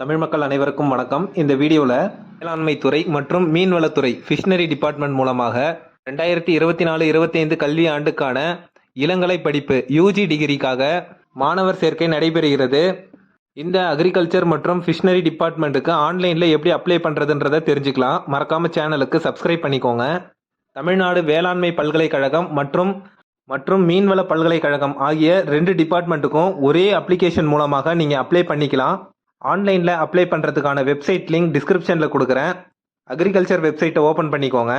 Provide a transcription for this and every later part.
தமிழ் மக்கள் அனைவருக்கும் வணக்கம். இந்த வீடியோவில் வேளாண்மை துறை மற்றும் மீன்வளத்துறை ஃபிஷ்னரி டிபார்ட்மெண்ட் மூலமாக ரெண்டாயிரத்தி இருபத்தி நாலு இருபத்தைந்து கல்வி ஆண்டுக்கான இளங்கலை படிப்பு யூஜி டிகிரிக்காக மாணவர் சேர்க்கை நடைபெறுகிறது. இந்த அக்ரிகல்ச்சர் மற்றும் ஃபிஷ்னரி டிபார்ட்மெண்ட்டுக்கு ஆன்லைனில் எப்படி அப்ளை பண்ணுறதுன்றதை தெரிஞ்சுக்கலாம். மறக்காமல் சேனலுக்கு சப்ஸ்கிரைப் பண்ணிக்கோங்க. தமிழ்நாடு வேளாண்மை பல்கலைக்கழகம் மற்றும் மற்றும் மீன்வள பல்கலைக்கழகம் ஆகிய ரெண்டு டிபார்ட்மெண்ட்டுக்கும் ஒரே அப்ளிகேஷன் மூலமாக நீங்கள் அப்ளை பண்ணிக்கலாம். ஆன்லைனில் அப்ளை பண்ணுறதுக்கான வெப்சைட் லிங்க் டிஸ்கிரிப்ஷனில் கொடுக்குறேன். அக்ரிகல்ச்சர் வெப்சைட்டை ஓப்பன் பண்ணிக்கோங்க.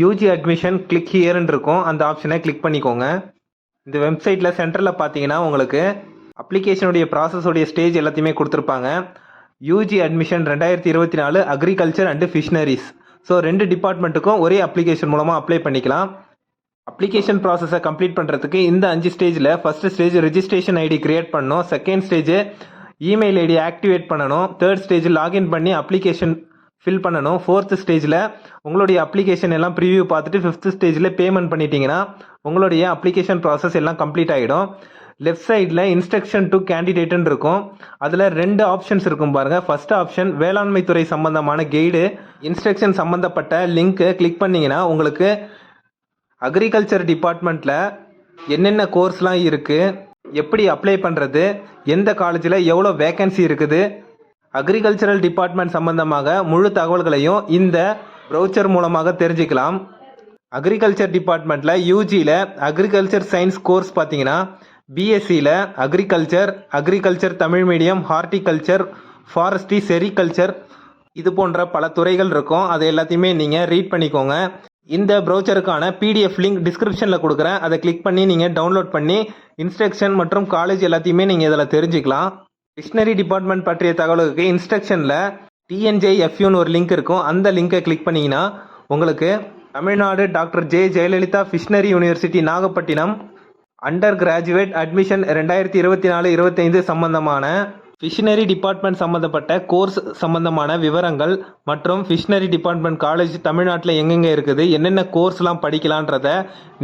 யூஜி அட்மிஷன் கிளிக் ஹியர்ன்னு இருக்கும். அந்த ஆப்ஷனை கிளிக் பண்ணிக்கோங்க. இந்த வெப்சைட்டில் சென்டரில் பார்த்தீங்கன்னா உங்களுக்கு அப்ளிகேஷனுடைய ப்ராசஸோடைய ஸ்டேஜ் எல்லாத்தையுமே கொடுத்துருப்பாங்க. யூஜி அட்மிஷன் ரெண்டாயிரத்தி இருபத்தி நாலு அக்ரிகல்ச்சர் அண்டு ஃபிஷ்னரிஸ் ஸோ ரெண்டு டிபார்ட்மெண்ட்டுக்கும் ஒரே அப்ளிகேஷன் மூலமாக அப்ளை பண்ணிக்கலாம். அப்ளிகேஷன் ப்ராசஸை கம்ப்ளீட் பண்ணுறதுக்கு இந்த அஞ்சு ஸ்டேஜில் first stage registration ID create பண்ணோம் second stage email ID activate பண்ணணும். தேர்ட் ஸ்டேஜ் லாகின் பண்ணி அப்ளிகேஷன் ஃபில் பண்ணணும். ஃபோர்த்து ஸ்டேஜில் உங்களுடைய அப்ளிகேஷன் எல்லாம் ப்ரிவியூ பார்த்துட்டு ஃபிஃப்த்து ஸ்டேஜில் பேமெண்ட் பண்ணிட்டீங்கன்னா உங்களுடைய அப்ளிகேஷன் ப்ராசஸ் எல்லாம் கம்ப்ளீட் ஆகிடும் லெஃப்ட் சைடில் இன்ஸ்ட்ரக்ஷன் டு கேண்டிடேட்டுன்னு இருக்கும். அதில் ரெண்டு ஆப்ஷன்ஸ் இருக்கும் பாருங்கள் ஃபஸ்ட் ஆப்ஷன் வேளாண்மை துறை சம்பந்தமான கைடு இன்ஸ்ட்ரக்ஷன் சம்மந்தப்பட்ட லிங்க்கை கிளிக் பண்ணீங்கன்னா உங்களுக்கு அக்ரிகல்ச்சர் டிபார்ட்மெண்ட்டில் என்னென்ன கோர்ஸ்லாம் இருக்குது எப்படி அப்ளை பண்ணுறது எந்த காலேஜில் எவ்வளோ வேகன்சி இருக்குது? அக்ரிகல்ச்சரல் டிபார்ட்மெண்ட் சம்பந்தமாக முழு தகவல்களையும் இந்த ப்ரௌச்சர் மூலமாக தெரிஞ்சுக்கலாம். அக்ரிகல்ச்சர் டிபார்ட்மெண்ட்டில் யூஜியில் அக்ரிகல்ச்சர் சயின்ஸ் கோர்ஸ் பார்த்தீங்கன்னா பிஎஸ்சியில் agriculture agriculture Tamil medium horticulture forestry sericulture இது போன்ற பல துறைகள் இருக்கும். அதை எல்லாத்தையுமே நீங்கள் ரீட் பண்ணிக்கோங்க. இந்த ப்ரௌச்சருக்கான பிடிஎஃப் லிங்க் டிஸ்கிரிப்ஷனில் கொடுக்குறேன். அதை கிளிக் பண்ணி நீங்கள் டவுன்லோட் பண்ணி இன்ஸ்ட்ரக்ஷன் மற்றும் காலேஜ் எல்லாத்தையுமே நீங்கள் இதில் தெரிஞ்சுக்கலாம். டிக்ஷனரி டிபார்ட்மெண்ட் பற்றிய தகவலுக்கு இன்ஸ்ட்ரக்ஷனில் டிஎன்ஜே எஃப்யூன்னு ஒரு லிங்க் இருக்கும். அந்த லிங்கை கிளிக் பண்ணிங்கன்னா உங்களுக்கு Tamil Nadu doctor J. Jayalalithaa fisheries university Nagapattinam under graduate admission ரெண்டாயிரத்தி இருபத்தி நாலு இருபத்தைந்து சம்பந்தமான ஃபிஷ்னரி டிபார்ட்மெண்ட் சம்மந்தப்பட்ட கோர்ஸ் சம்மந்தமான விவரங்கள் மற்றும் ஃபிஷ்னரி டிபார்ட்மெண்ட் காலேஜ் தமிழ்நாட்டில் எங்கெங்கே இருக்குது என்னென்ன கோர்ஸ்லாம் படிக்கலான்றத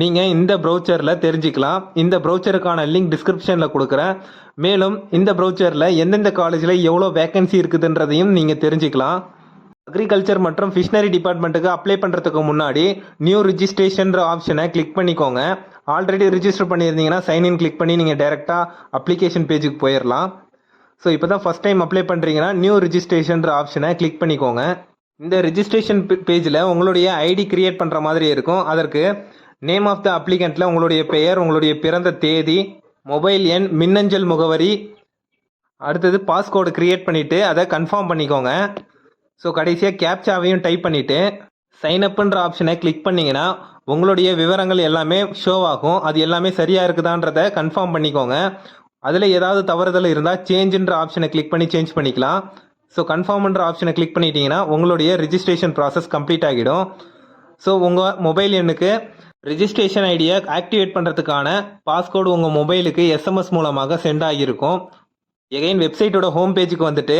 நீங்கள் இந்த ப்ரௌச்சரில் தெரிஞ்சுக்கலாம். இந்த ப்ரௌச்சருக்கான லிங்க் டிஸ்கிரிப்ஷனில் கொடுக்குறேன். மேலும் இந்த ப்ரௌச்சரில் எந்தெந்த காலேஜில் எவ்வளோ வேக்கன்சி இருக்குதுன்றதையும் நீங்கள் தெரிஞ்சுக்கலாம். அக்ரிகல்ச்சர் மற்றும் ஃபிஷ்னரி டிபார்ட்மெண்ட்டுக்கு அப்ளை பண்ணுறதுக்கு முன்னாடி நியூ ரிஜிஸ்ட்ரேஷன்ற ஆப்ஷனை கிளிக் பண்ணிக்கோங்க. ஆல்ரெடி ரிஜிஸ்டர் பண்ணியிருந்தீங்கன்னா சைன்இன் கிளிக் பண்ணி நீங்கள் டேரெக்டாக அப்ளிகேஷன் பேஜுக்கு போயிடலாம் ஸோ இப்போ தான் ஃபஸ்ட் டைம் அப்ளை பண்ணுறீங்கன்னா நியூ ரிஜிஸ்ட்ரேஷன்ற ஆப்ஷனை கிளிக் பண்ணிக்கோங்க. இந்த ரிஜிஸ்ட்ரேஷன் பேஜில் உங்களுடைய ஐடி கிரியேட் பண்ணுற மாதிரி இருக்கும். அதற்கு நேம் ஆஃப் த அப்ளிகண்ட்டில் உங்களுடைய பெயர் உங்களுடைய பிறந்த தேதி மொபைல் எண் மின்னஞ்சல் முகவரி அடுத்தது பாஸ்கோடு கிரியேட் பண்ணிவிட்டு அதை கன்ஃபார்ம் பண்ணிக்கோங்க. ஸோ கடைசியாக கேப்சாவையும் டைப் பண்ணிவிட்டு சைன் அப்புன்ற ஆப்ஷனை கிளிக் பண்ணிங்கன்னா உங்களுடைய விவரங்கள் எல்லாமே ஷோ ஆகும். அது எல்லாமே சரியாக இருக்குதான்றதை கன்ஃபார்ம் பண்ணிக்கோங்க. அதில் ஏதாவது தவறுதல் இருந்தால் சேஞ்சுன்ற ஆப்ஷனை கிளிக் பண்ணி சேஞ்ச் பண்ணிக்கலாம். ஸோ கன்ஃபார்ம்ன்ற ஆப்ஷனை கிளிக் பண்ணிட்டீங்கன்னா உங்களுடைய ரிஜிஸ்ட்ரேஷன் ப்ராசஸ் கம்ப்ளீட் ஆகிடும். ஸோ உங்கள் மொபைல் எண்ணுக்கு ரிஜிஸ்ட்ரேஷன் ஐடியை ஆக்டிவேட் பண்ணுறதுக்கான பாஸ்கோடு உங்கள் மொபைலுக்கு எஸ்எம்எஸ் மூலமாக சென்ட் ஆகியிருக்கும். எகைன் வெப்சைட்டோட ஹோம் பேஜுக்கு வந்துட்டு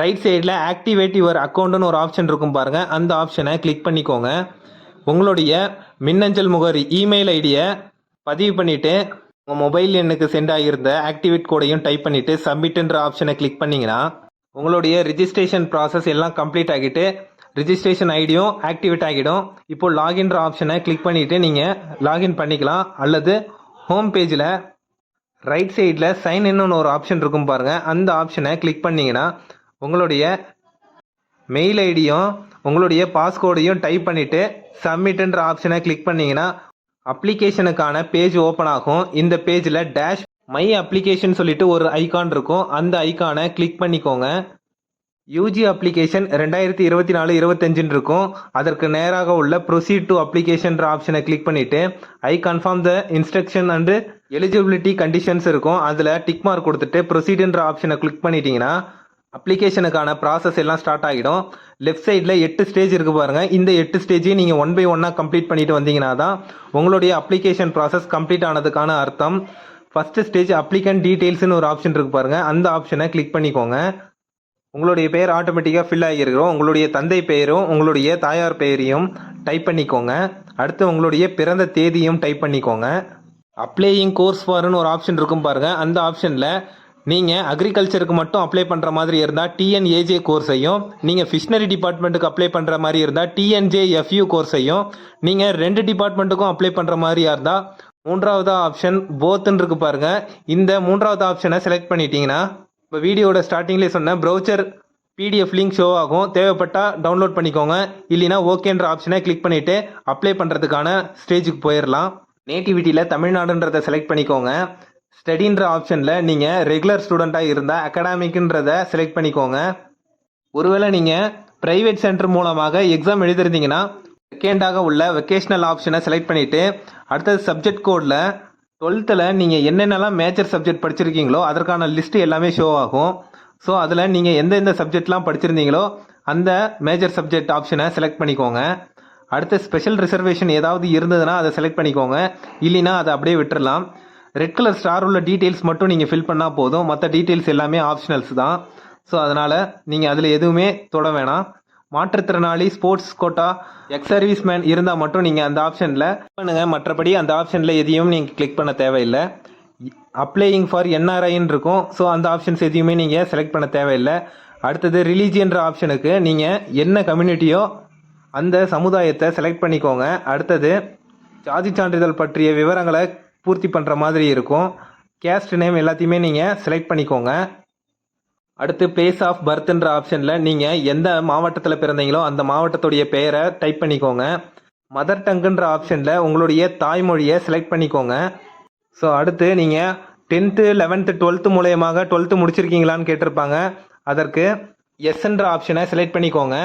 ரைட் சைடில் ஆக்டிவேட் யுவர் அக்கௌண்ட்னு ஒரு ஆப்ஷன் இருக்கும் பாருங்கள் அந்த ஆப்ஷனை கிளிக் பண்ணிக்கோங்க. உங்களுடைய மின்னஞ்சல் முகவரி இமெயில் ஐடியை பதிவு பண்ணிவிட்டு உங்கள் மொபைல் எண்ணுக்கு சென்ட் ஆகியிருந்த ஆக்டிவேட் கோடையும் டைப் பண்ணிவிட்டு சப்மிட்டுன்ற ஆப்ஷனை கிளிக் பண்ணிங்கன்னா உங்களுடைய ரிஜிஸ்ட்ரேஷன் ப்ராசஸ் எல்லாம் கம்ப்ளீட் ஆகிட்டு ரிஜிஸ்ட்ரேஷன் ஐடியும் ஆக்டிவேட் ஆகிடும். இப்போ லாகின்ற ஆப்ஷனை கிளிக் பண்ணிவிட்டு நீங்கள் லாகின் பண்ணிக்கலாம். அல்லது ஹோம் பேஜில் ரைட் சைடில் சைன் இன்னொன்று ஒரு ஆப்ஷன் இருக்கும் பாருங்கள் அந்த ஆப்ஷனை கிளிக் பண்ணிங்கன்னா உங்களுடைய மெயில் ஐடியும் உங்களுடைய பாஸ்கோடையும் டைப் பண்ணிவிட்டு சப்மிட்டுன்ற ஆப்ஷனை கிளிக் பண்ணிங்கன்னா அப்ளிகேஷனுக்கான பேஜ் ஓப்பன் ஆகும். இந்த பேஜில் டேஷ் மை அப்ளிகேஷன் சொல்லிட்டு ஒரு ஐக்கான் இருக்கும். அந்த ஐக்கானை கிளிக் பண்ணிக்கோங்க. யூஜி அப்ளிகேஷன் ரெண்டாயிரத்தி இருபத்தி நாலு இருபத்தஞ்சுன்னு இருக்கும். அதற்கு நேராக உள்ள ப்ரொசீட் டு அப்ளிகேஷன்ற ஆப்ஷனை கிளிக் பண்ணிவிட்டு I confirm the instruction and eligibility conditions இருக்கும். அதில் டிக் மார்க் கொடுத்துட்டு ப்ரொசீடுன்ற ஆப்ஷனை கிளிக் பண்ணிட்டீங்கன்னா அப்ளிகேஷனுக்கான ப்ராசஸ் எல்லாம் ஸ்டார்ட் ஆகிடும். லெஃப்ட் சைடில் எட்டு ஸ்டேஜ் இருக்குது பாருங்கள் இந்த எட்டு ஸ்டேஜையும் நீங்கள் ஒன் பை ஒன்னாக கம்ப்ளீட் பண்ணிட்டு வந்தீங்கன்னா தான் உங்களுடைய அப்ளிகேஷன் ப்ராசஸ் கம்ப்ளீட் ஆனதுக்கான அர்த்தம். ஃபர்ஸ்ட் ஸ்டேஜ் அப்ளிகன் டீட்டெயில்ஸ்னு ஒரு ஆப்ஷன் இருக்கு பாருங்கள் அந்த ஆப்ஷனை கிளிக் பண்ணிக்கோங்க. உங்களுடைய பெயர் ஆட்டோமேட்டிக்காக ஃபில் ஆகியிருக்கிறோம். உங்களுடைய தந்தை பெயரும் உங்களுடைய தாயார் பெயரையும் டைப் பண்ணிக்கோங்க. அடுத்து உங்களுடைய பிறந்த தேதியும் டைப் பண்ணிக்கோங்க. அப்ளையிங் கோர்ஸ் ஃபார்னு ஒரு ஆப்ஷன் இருக்கும் பாருங்கள் அந்த ஆப்ஷனில் நீங்கள் அக்ரிகல்ச்சருக்கு மட்டும் அப்ளை பண்ணுற மாதிரி இருந்தால் டிஎன்ஏஜே கோர்ஸையும் நீங்கள் ஃபிஷ்னரி டிபார்ட்மெண்ட்டுக்கு அப்ளை பண்ணுற மாதிரி இருந்தால் டிஎன்ஜே எஃப்யூ கோர்ஸையும் நீங்கள் ரெண்டு டிபார்ட்மெண்ட்டுக்கும் அப்ளை பண்ணுற மாதிரியா இருந்தால் மூன்றாவது ஆப்ஷன் போத்துன்னு இருக்கு பாருங்க. இந்த மூன்றாவது ஆப்ஷனை செலக்ட் பண்ணிட்டீங்கன்னா இப்போ வீடியோட ஸ்டார்டிங்லேயே சொன்ன ப்ரௌச்சர் பிடிஎஃப் லிங்க் ஷோ ஆகும். தேவைப்பட்டால் டவுன்லோட் பண்ணிக்கோங்க. இல்லைனா ஓகேன்ற ஆப்ஷனை கிளிக் பண்ணிவிட்டு அப்ளை பண்ணுறதுக்கான ஸ்டேஜுக்கு போயிடலாம் நேட்டிவிட்டியில் தமிழ்நாடுன்றதை செலக்ட் பண்ணிக்கோங்க. ஸ்டடின்ற ஆப்ஷனில் நீங்கள் ரெகுலர் ஸ்டூடெண்ட்டாக இருந்தால் அகாடமிக்குன்றதை செலக்ட் பண்ணிக்கோங்க. ஒருவேளை நீங்கள் ப்ரைவேட் சென்டர் மூலமாக எக்ஸாம் எழுதிருந்தீங்கன்னா செகண்டாக உள்ள வெக்கேஷனல் ஆப்ஷனை செலக்ட் பண்ணிவிட்டு அடுத்தது சப்ஜெக்ட் கோடில் டுவெல்த்தில் நீங்கள் என்னென்னலாம் மேஜர் சப்ஜெக்ட் படிச்சிருக்கீங்களோ அதற்கான லிஸ்ட் எல்லாமே ஷோ ஆகும். ஸோ அதில் நீங்கள் எந்தெந்த சப்ஜெக்ட்லாம் படிச்சிருந்தீங்களோ அந்த மேஜர் சப்ஜெக்ட் ஆப்ஷனை செலக்ட் பண்ணிக்கோங்க. அடுத்து ஸ்பெஷல் ரிசர்வேஷன் ஏதாவது இருந்ததுன்னா அதை செலக்ட் பண்ணிக்கோங்க. இல்லைன்னா அதை அப்படியே விட்டுறலாம். ரெட் கலர் ஸ்டார் உள்ள டீட்டெயில்ஸ் மட்டும் நீங்கள் ஃபில் பண்ணால் போதும். மற்ற டீட்டெயில்ஸ் எல்லாமே ஆப்ஷனல்ஸ் தான். ஸோ அதனால் நீங்கள் அதில் எதுவுமே தொட வேணாம். மாற்றுத்திறனாளி sports quota ex service man இருந்தால் மட்டும் நீங்கள் அந்த ஆப்ஷனில் பண்ணுங்கள் மற்றபடி அந்த ஆப்ஷனில் எதையும் நீங்கள் கிளிக் பண்ண தேவையில்லை. அப்ளையிங் ஃபார் என்ஆர்ஐன்னு இருக்கும். ஸோ அந்த ஆப்ஷன்ஸ் எதையுமே நீங்கள் செலக்ட் பண்ண தேவையில்லை. அடுத்தது ரிலீஜியன்ற ஆப்ஷனுக்கு நீங்கள் என்ன கம்யூனிட்டியோ அந்த சமுதாயத்தை செலக்ட் பண்ணிக்கோங்க. அடுத்தது ஜாதி சான்றிதழ் பற்றிய விவரங்களை பூர்த்தி பண்ணுற மாதிரி இருக்கும். கேஸ்ட் நேம் எல்லாத்தையுமே நீங்கள் செலக்ட் பண்ணிக்கோங்க. அடுத்து பிளேஸ் ஆஃப் பர்த்ன்ற ஆப்ஷனில் நீங்கள் எந்த மாவட்டத்தில் பிறந்தீங்களோ அந்த மாவட்டத்துடைய பெயரை டைப் பண்ணிக்கோங்க. மதர் டங்குன்ற ஆப்ஷனில் உங்களுடைய தாய்மொழியை செலக்ட் பண்ணிக்கோங்க. ஸோ அடுத்து நீங்கள் டென்த்து லெவன்த்து டுவெல்த்து மூலயமாக டுவெல்த்து முடிச்சிருக்கீங்களான்னு கேட்டிருப்பாங்க. அதற்கு எஸ்ன்ற ஆப்ஷனை செலக்ட் பண்ணிக்கோங்க.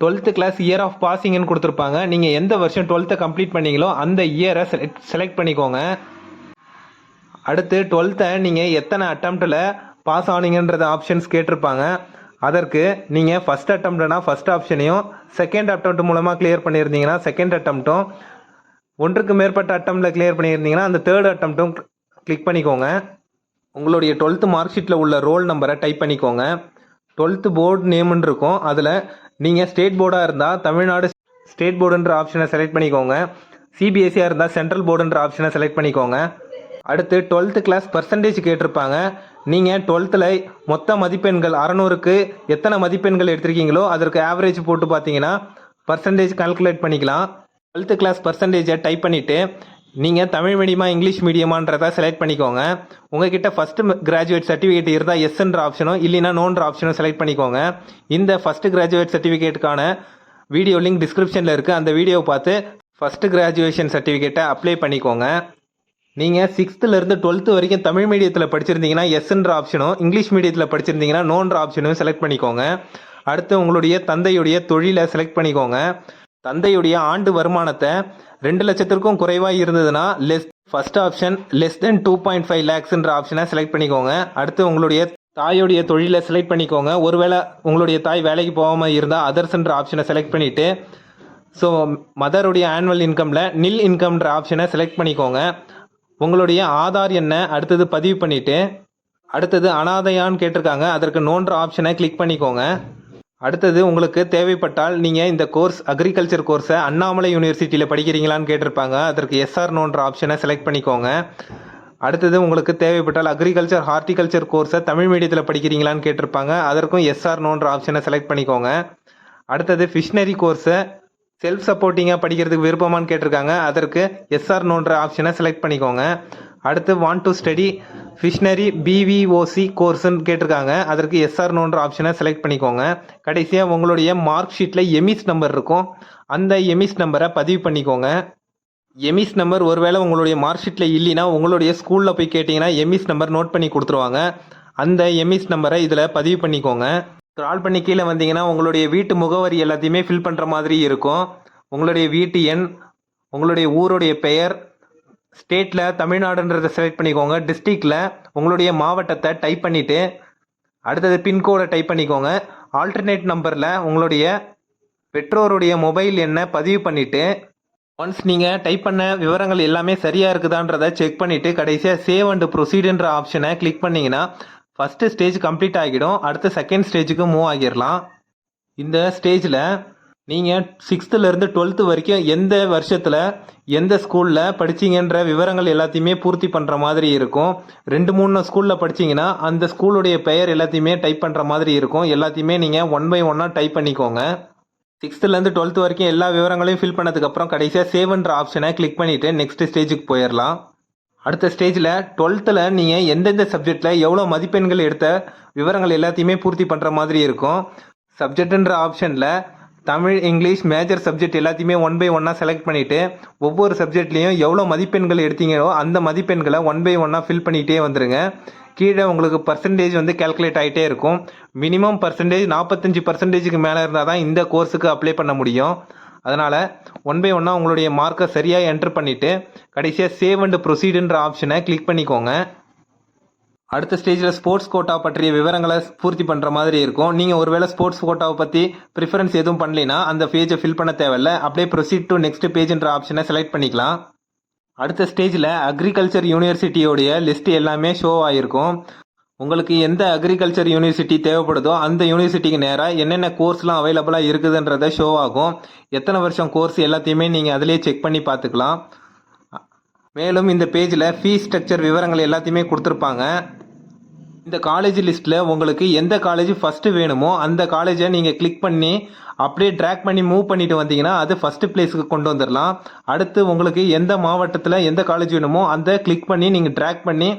டுவெல்த்து கிளாஸ் இயர் ஆஃப் பாசிங்னு கொடுத்துருப்பாங்க. நீங்கள் எந்த வருஷம் டுவெல்த்தை கம்ப்ளீட் பண்ணீங்களோ அந்த இயரை செலக்ட் செலக்ட் பண்ணிக்கோங்க. அடுத்து டுவெல்த்தை நீங்கள் எத்தனை அட்டம்ப்டில் பாஸ் ஆனீங்கன்றது ஆப்ஷன்ஸ் கேட்டிருப்பாங்க. அதற்கு நீங்கள் ஃபஸ்ட் அட்டம்ப்ட்னா ஃபஸ்ட் ஆப்ஷனையும் செகண்ட் அட்டம்ப்ட் மூலமாக கிளியர் பண்ணியிருந்தீங்கன்னா செகண்ட் அட்டம்ப்ட்டும் ஒன்றுக்கு மேற்பட்ட அட்டம்ப்டில் கிளியர் பண்ணியிருந்தீங்கன்னா அந்த தேர்ட் அட்டம்ப்ட்டும் கிளிக் பண்ணிக்கோங்க. உங்களுடைய டுவெல்த்து மார்க் ஷீட்டில் உள்ள ரோல் நம்பரை டைப் பண்ணிக்கோங்க. டுவெல்த்து போர்டு நேம்னு இருக்கும். அதில் நீங்கள் ஸ்டேட் போர்டாக இருந்தால் தமிழ்நாடு ஸ்டேட் போர்டுன்ற ஆப்ஷனை செலக்ட் பண்ணிக்கோங்க. சிபிஎஸ்சியாக இருந்தால் சென்ட்ரல் போர்டுன்ற ஆப்ஷனை செலக்ட் பண்ணிக்கோங்க. அடுத்து டுவெல்த்து கிளாஸ் பர்சன்டேஜ் கேட்டிருப்பாங்க. நீங்கள் டுவெல்த்தில் மொத்த மதிப்பெண்கள் அறநூறுக்கு எத்தனை மதிப்பெண்கள் எடுத்திருக்கீங்களோ அதற்கு ஆவரேஜ் போட்டு பார்த்தீங்கன்னா பர்சன்டேஜ் கால்குலேட் பண்ணிக்கலாம். டுவெல்த்து கிளாஸ் பர்சன்டேஜை டைப் பண்ணிவிட்டு நீங்கள் தமிழ் மீடியமா இங்கிலீஷ் மீடியமான்றதை செலக்ட் பண்ணிக்கோங்க. உங்ககிட்ட ஃபஸ்ட்டு கிராஜுவேட் சர்டிஃபிகேட் இருந்தால் எஸ்ன்ற ஆப்ஷனும் இல்லைனா நோன்ற ஆப்ஷனும் செலக்ட் பண்ணிக்கோங்க. இந்த ஃபஸ்ட்டு கிராஜுவேட் சர்டிஃபிகேட்டுக்கான வீடியோ லிங்க் டிஸ்கிரிப்ஷனில் இருக்குது அந்த வீடியோவை பார்த்து ஃபஸ்ட்டு கிராஜுவேஷன் சர்டிஃபிகேட்டை அப்ளை பண்ணிக்கோங்க. நீங்கள் சிக்ஸ்த்துலேருந்து டுவெல்த்து வரைக்கும் தமிழ் மீடியத்தில் படிச்சிருந்தீங்கன்னா எஸ்ன்ற ஆப்ஷனும் இங்கிலீஷ் மீடியத்தில் படிச்சிருந்தீங்கன்னா நோன்ற ஆப்ஷனும் செலக்ட் பண்ணிக்கோங்க. அடுத்து உங்களுடைய தந்தையுடைய தொழிலை செலக்ட் பண்ணிக்கோங்க. தந்தையுடைய ஆண்டு வருமானத்தை ரெண்டு லட்சத்திற்கும் குறைவாக இருந்ததுன்னா less first option less than two point five லேக்ஸ்ன்ற ஆப்ஷனை செலக்ட் பண்ணிக்கோங்க. அடுத்து உங்களுடைய தாயுடைய தொழிலை செலக்ட் பண்ணிக்கோங்க. ஒருவேளை உங்களுடைய தாய் வேலைக்கு போகாமல் இருந்தால் அதர்ஸ்ன்ற ஆப்ஷனை செலக்ட் பண்ணிவிட்டு ஸோ மதருடைய ஆனுவல் இன்கமில் நில் இன்கம்ன்ற ஆப்ஷனை செலக்ட் பண்ணிக்கோங்க. உங்களுடைய ஆதார் எண்ணை அடுத்தது பதிவு பண்ணிவிட்டு அடுத்தது அனாதையான்னு கேட்டிருக்காங்க. அதற்கு நோன்ற ஆப்ஷனை கிளிக் பண்ணிக்கோங்க. அடுத்தது உங்களுக்கு தேவைப்பட்டால் நீங்கள் இந்த கோர்ஸ் அக்ரிகல்ச்சர் கோர்ஸை அண்ணாமலை யூனிவர்சிட்டியில் படிக்கிறீங்களான்னு கேட்டிருப்பாங்க. அதற்கு எஸ்ஆர் நோன்ற ஆப்ஷனை செலக்ட் பண்ணிக்கோங்க. அடுத்தது உங்களுக்கு தேவைப்பட்டால் அக்ரிகல்ச்சர் ஹார்டிகல்ச்சர் கோர்ஸை தமிழ் மீடியத்தில் படிக்கிறீங்களான்னு கேட்டிருப்பாங்க. அதற்கும் எஸ்ஆர் நோன்ற ஆப்ஷனை செலக்ட் பண்ணிக்கோங்க. அடுத்தது ஃபிஷ்னரி கோர்ஸை செல்ஃப் சப்போர்ட்டிங்காக படிக்கிறதுக்கு விருப்பமான்னு கேட்டிருக்காங்க. அதற்கு எஸ்ஆர் நோன்ற ஆப்ஷனை செலக்ட் பண்ணிக்கோங்க. அடுத்து want to study fisheries BVOC கோர்ஸ்ன்னு கேட்டிருக்காங்க. அதற்கு எஸ்ஆர் நோன்ற ஆப்ஷனை செலக்ட் பண்ணிக்கோங்க. கடைசியாக உங்களுடைய மார்க் ஷீட்டில் எமிஸ் நம்பர் இருக்கும். அந்த எமிஸ் நம்பரை பதிவு பண்ணிக்கோங்க. எமிஸ் நம்பர் ஒருவேளை உங்களுடைய மார்க் ஷீட்டில் இல்லைன்னா உங்களுடைய ஸ்கூலில் போய் கேட்டிங்கன்னா எமிஸ் நம்பர் நோட் பண்ணி கொடுத்துருவாங்க. அந்த எமிஸ் நம்பரை இதில் பதிவு பண்ணிக்கோங்க. ஸ்க்ரால் பண்ணி கீழே வந்தீங்கன்னா உங்களுடைய வீட்டு முகவரி எல்லாத்தையுமே ஃபில் பண்ணுற மாதிரி இருக்கும். உங்களுடைய வீட்டு எண் உங்களுடைய ஊருடைய பெயர் ஸ்டேட்டில் தமிழ்நாடுன்றதை செலக்ட் பண்ணிக்கோங்க. டிஸ்ட்ரிக்டில் உங்களுடைய மாவட்டத்தை டைப் பண்ணிவிட்டு அடுத்தது பின்கோடை டைப் பண்ணிக்கோங்க. ஆல்டர்னேட் நம்பரில் உங்களுடைய பெற்றோருடைய மொபைல் எண்ணை பதிவு பண்ணிவிட்டு ஒன்ஸ் நீங்கள் டைப் பண்ண விவரங்கள் எல்லாமே சரியாக இருக்குதான்றதை செக் பண்ணிவிட்டு கடைசியாக சேவ் அண்ட் ப்ரொசீடுன்ற ஆப்ஷனை கிளிக் பண்ணிங்கன்னா ஃபஸ்ட்டு ஸ்டேஜ் கம்ப்ளீட் ஆகிடும். அடுத்து செகண்ட் ஸ்டேஜுக்கு மூவ் ஆகிடலாம். இந்த ஸ்டேஜில் நீங்கள் சிக்ஸ்த்துலேருந்து டுவெல்த்து வரைக்கும் எந்த வருஷத்தில் எந்த ஸ்கூலில் படிச்சீங்கன்ற விவரங்கள் எல்லாத்தையுமே பூர்த்தி பண்ணுற மாதிரி இருக்கும். ரெண்டு மூணு ஸ்கூலில் படிச்சீங்கன்னா அந்த ஸ்கூலுடைய பெயர் எல்லாத்தையுமே டைப் பண்ணுற மாதிரி இருக்கும். எல்லாத்தையுமே நீங்கள் ஒன் பை ஒன்னாக டைப் பண்ணிக்கோங்க. சிக்ஸ்த்துலேருந்து டுவெல்த்து வரைக்கும் எல்லா விவரங்களையும் ஃபில் பண்ணதுக்கப்புறம் கடைசியாக சேவ்ன்ற ஆப்ஷனை கிளிக் பண்ணிவிட்டு நெக்ஸ்ட் ஸ்டேஜுக்கு போயிடலாம். அடுத்த ஸ்டேஜில் டுவெல்த்தில் நீங்கள் எந்தெந்த சப்ஜெக்டில் எவ்வளோ மதிப்பெண்கள் எடுத்த விவரங்கள் எல்லாத்தையுமே பூர்த்தி பண்ணுற மாதிரி இருக்கும். சப்ஜெக்டுன்ற ஆப்ஷனில் தமிழ் இங்கிலீஷ் மேஜர் சப்ஜெக்ட் எல்லாத்தையுமே ஒன் பை ஒன்னாக செலக்ட் பண்ணிவிட்டு ஒவ்வொரு சப்ஜெக்ட்லேயும் எவ்வளோ மதிப்பெண்கள் எடுத்தீங்களோ அந்த மதிப்பெண்களை ஒன் பை ஒன்னாக ஃபில் பண்ணிகிட்டே வந்துடுங்க கீழே உங்களுக்கு பர்சன்டேஜ் வந்து கேல்குலேட் ஆகிட்டே இருக்கும். மினிமம் பர்சன்டேஜ் நாற்பத்தஞ்சு பர்சன்டேஜுக்கு மேலே இருந்தால் தான் இந்த கோர்ஸுக்கு அப்ளை பண்ண முடியும். அதனால் ஒன் பை ஒன்னாக உங்களுடைய மார்க்கை சரியாக என்டர் பண்ணிவிட்டு கடைசியாக சேவ் அண்ட் ப்ரொசீடுன்ற ஆப்ஷனை கிளிக் பண்ணிக்கோங்க. அடுத்த ஸ்டேஜில் ஸ்போர்ட்ஸ் கோட்டா பற்றிய விவரங்களை பூர்த்தி பண்ணுற மாதிரி இருக்கும். நீங்கள் ஒருவேளை ஸ்போர்ட்ஸ் கோட்டாவை பற்றி ப்ரிஃபரன்ஸ் எதுவும் பண்ணலைன்னா அந்த பேஜை ஃபில் பண்ண தேவையில்ல. அப்படியே ப்ரொசீட் டு நெக்ஸ்ட் பேஜ்ன்ற ஆப்ஷனை செலக்ட் பண்ணிக்கலாம். அடுத்த ஸ்டேஜில் அக்ரிகல்ச்சர் யூனிவர்சிட்டியோடைய லிஸ்ட் எல்லாமே ஷோ ஆகிருக்கும் உங்களுக்கு எந்த அக்ரிகல்ச்சர் யூனிவர்சிட்டி தேவைப்படுதோ அந்த யூனிவர்சிட்டிக்கு நேராக என்னென்ன கோர்ஸ்லாம் அவைலபிளாக இருக்குதுன்றத ஷோ ஆகும். எத்தனை வருஷம் கோர்ஸ் எல்லாத்தையுமே நீங்கள் அதிலே செக் பண்ணி பார்த்துக்கலாம். மேலும் இந்த பேஜில் ஃபீஸ் ஸ்ட்ரக்சர் விவரங்கள் எல்லாத்தையுமே கொடுத்துருப்பாங்க. இந்த காலேஜ் லிஸ்ட்டில் உங்களுக்கு எந்த காலேஜ் ஃபஸ்ட்டு வேணுமோ அந்த காலேஜை நீங்கள் கிளிக் பண்ணி அப்படியே ட்ராக் பண்ணி மூவ் பண்ணிட்டு வந்தீங்கன்னா அது ஃபஸ்ட்டு பிளேஸுக்கு கொண்டு வந்துடலாம் அடுத்து உங்களுக்கு எந்த மாவட்டத்தில் எந்த காலேஜ் வேணுமோ அந்த கிளிக் பண்ணி நீங்கள் ட்ராக் பண்ணி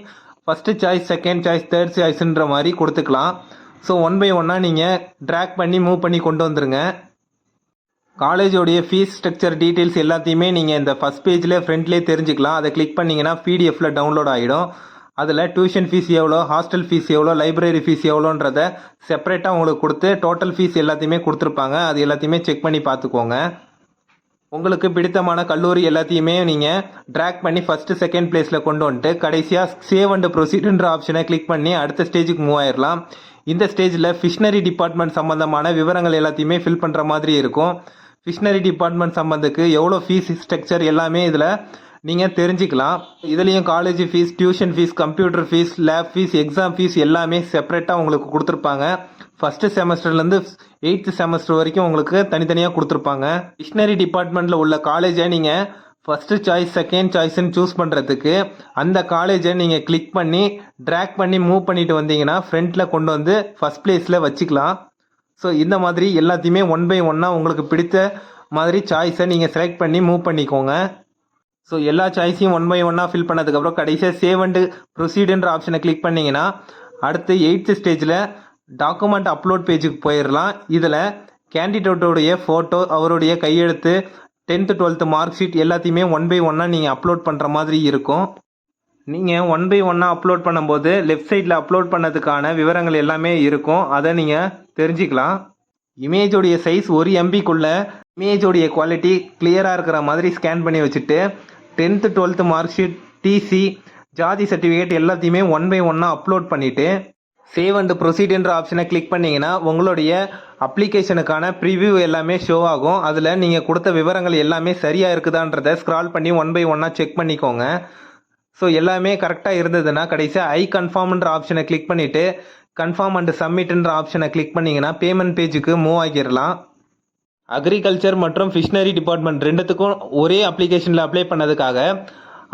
first choice second choice third சாய்ஸ்ன்ற மாதிரி கொடுத்துக்கலாம். ஸோ ஒன் பை ஒன்னாக நீங்கள் ட்ராக் பண்ணி மூவ் பண்ணி கொண்டு வந்துருங்க. காலேஜோடைய ஃபீஸ் ஸ்ட்ரக்சர் டீட்டெயில்ஸ் எல்லாத்தையுமே நீங்கள் இந்த ஃபஸ்ட் பேஜில் ஃப்ரண்ட்லேயே தெரிஞ்சுக்கலாம். அதை கிளிக் பண்ணிங்கன்னா பிடிஎஃப்பில் டவுன்லோட் ஆகிடும் அதில் டியூஷன் ஃபீஸ் எவ்வளோ ஹாஸ்டல் ஃபீஸ் எவ்வளோ லைப்ரரி ஃபீஸ் எவ்வளோன்றத செப்பரேட்டாக உங்களுக்கு கொடுத்து டோட்டல் ஃபீஸ் எல்லாத்தையுமே கொடுத்துருப்பாங்க. அது எல்லாத்தையுமே செக் பண்ணி பார்த்துக்கோங்க. உங்களுக்கு பிடித்தமான கல்லூரி எல்லாத்தையுமே நீங்கள் ட்ராக் பண்ணி ஃபஸ்ட்டு செகண்ட் பிளேஸில் கொண்டு வந்துட்டு கடைசியாக சேவ் அண்ட் ப்ரொசீடுன்ற ஆப்ஷனை கிளிக் பண்ணி அடுத்த ஸ்டேஜுக்கு மூவ் ஆயிடலாம் இந்த ஸ்டேஜில் ஃபிஷ்னரி டிபார்ட்மெண்ட் சம்மந்தமான விவரங்கள் எல்லாத்தையுமே ஃபில் பண்ணுற மாதிரி இருக்கும். ஃபிஷ்னரி டிபார்ட்மெண்ட் சம்மந்தக்கு எவ்வளோ ஃபீஸ் ஸ்ட்ரக்சர் எல்லாமே இதில் நீங்கள் தெரிஞ்சுக்கலாம். இதுலேயும் college fees tuition fees computer fees lab fees exam fees எல்லாமே செப்பரேட்டாக உங்களுக்கு கொடுத்துருப்பாங்க. ஃபஸ்ட்டு செமஸ்டர்லேருந்து எயித்து செமஸ்டர் வரைக்கும் உங்களுக்கு தனித்தனியாக கொடுத்துருப்பாங்க. டிக்ஷனரி டிபார்ட்மெண்ட்டில் உள்ள காலேஜை நீங்கள் ஃபஸ்ட்டு சாய்ஸ் செகண்ட் சாய்ஸ்ன்னு சூஸ் பண்ணுறதுக்கு அந்த காலேஜை நீங்கள் கிளிக் பண்ணி ட்ராக் பண்ணி மூவ் பண்ணிட்டு வந்தீங்கன்னா ஃப்ரண்ட்டில் கொண்டு வந்து ஃபஸ்ட் பிளேஸில் வச்சுக்கலாம். ஸோ இந்த மாதிரி எல்லாத்தையுமே ஒன் பை ஒன்னாக உங்களுக்கு பிடித்த மாதிரி சாய்ஸை நீங்கள் செலக்ட் பண்ணி மூவ் பண்ணிக்கோங்க. ஸோ எல்லா சாய்ஸையும் ஒன் பை ஒன்னாக ஃபில் பண்ணதுக்கப்புறம் கடைசியாக சேவ் அண்டு ப்ரொசீடுன்ற ஆப்ஷனை கிளிக் பண்ணிங்கன்னா அடுத்து எயித்து ஸ்டேஜில் டாக்குமெண்ட் அப்லோட் பேஜுக்கு போயிடலாம் இதில் கேண்டிடேட்டோடைய ஃபோட்டோ அவருடைய கையெழுத்து டென்த்து டுவெல்த்து மார்க் ஷீட் எல்லாத்தையுமே ஒன் பை ஒன்னாக நீங்கள் அப்லோட் பண்ணுற மாதிரி இருக்கும். நீங்கள் ஒன் பை ஒன்னாக அப்லோட் பண்ணும்போது லெஃப்ட் சைடில் அப்லோட் பண்ணதுக்கான விவரங்கள் எல்லாமே இருக்கும். அதை நீங்கள் தெரிஞ்சுக்கலாம். இமேஜோடைய சைஸ் ஒரு எம்பிக்குள்ளே இமேஜோடைய குவாலிட்டி கிளியராக இருக்கிற மாதிரி ஸ்கேன் பண்ணி வச்சுட்டு tenth twelfth mark sheet TC ஜாதி சர்டிஃபிகேட் எல்லாத்தையுமே ஒன் பை ஒன்னாக அப்லோட் பண்ணிவிட்டு சேவ் அண்ட் ப்ரொசீடுன்ற ஆப்ஷனை கிளிக் பண்ணிங்கன்னா உங்களுடைய அப்ளிகேஷனுக்கான ப்ரிவ்யூ எல்லாமே ஷோ ஆகும். அதில் நீங்கள் கொடுத்த விவரங்கள் எல்லாமே சரியாக இருக்குதான்றதை ஸ்க்ரால் பண்ணி ஒன் பை ஒன்னாக செக் பண்ணிக்கோங்க. ஸோ எல்லாமே கரெக்டாக இருந்ததுன்னா கடைசியாக ஐ கன்ஃபார்ம்ன்ற ஆப்ஷனை கிளிக் பண்ணிவிட்டு கன்ஃபார்ம் அண்ட் சப்மிட்ன்ற ஆப்ஷனை கிளிக் பண்ணிங்கன்னா பேமெண்ட் பேஜுக்கு மூவ் ஆகிடலாம். அக்ரிகல்ச்சர் மற்றும் ஃபிஷ்னரி டிபார்ட்மெண்ட் ரெண்டுத்துக்கும் ஒரே அப்ளிகேஷனில் அப்ளை பண்ணதுக்காக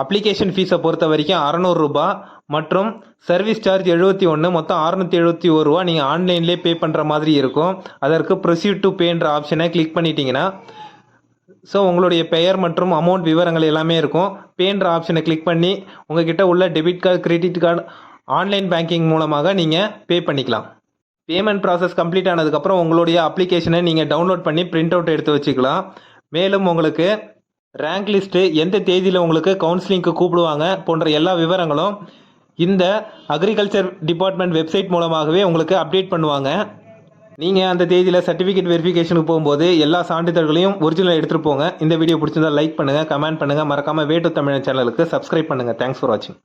அப்ளிகேஷன் ஃபீஸை பொறுத்த வரைக்கும் அறநூறுரூபா மற்றும் சர்வீஸ் சார்ஜ் எழுபத்தி ஒன்று மொத்தம் அறநூற்றி எழுபத்தி ஒரு ரூபா நீங்கள் ஆன்லைன்லேயே பே பண்ணுற மாதிரி இருக்கும். அதற்கு ப்ரொசீட் டு பேன்ற ஆப்ஷனை கிளிக் பண்ணிட்டீங்கன்னா ஸோ உங்களுடைய பெயர் மற்றும் அமௌண்ட் விவரங்கள் எல்லாமே இருக்கும். பேன்ற ஆப்ஷனை கிளிக் பண்ணி உங்ககிட்ட உள்ள debit card credit card online banking மூலமாக நீங்கள் பே பண்ணிக்கலாம். பேமெண்ட் ப்ராசஸ் கம்ப்ளீட் ஆனதுக்கப்புறம் உங்களுடைய அப்ளிகேஷனை நீங்கள் டவுன்லோட் பண்ணி பிரிண்ட் அவுட் எடுத்து வச்சுக்கலாம். மேலும் உங்களுக்கு ரேங்க் லிஸ்ட்டு எந்த தேதியில் உங்களுக்கு கவுன்சிலிங்க்கு கூப்பிடுவாங்க போன்ற எல்லா விவரங்களும் இந்த அக்ரிகல்ச்சர் டிபார்ட்மெண்ட் வெப்சைட் மூலமாகவே உங்களுக்கு அப்டேட் பண்ணுவாங்க. நீங்கள் அந்த தேதியில் சர்டிஃபிகேட் வெரிஃபிகேஷனுக்கு போகும்போது எல்லா சான்றிதழ்களையும் ஒரிஜினல் எடுத்துகிட்டு போங்க. இந்த வீடியோ பிடிச்சிருந்தா லைக் பண்ணுங்கள் கமெண்ட் பண்ணுங்கள் மறக்காமல் வேட்டு தமிழ் சேனலுக்கு சப்ஸ்கிரைப் பண்ணுங்கள் தேங்க்ஸ் ஃபார் வாட்சிங்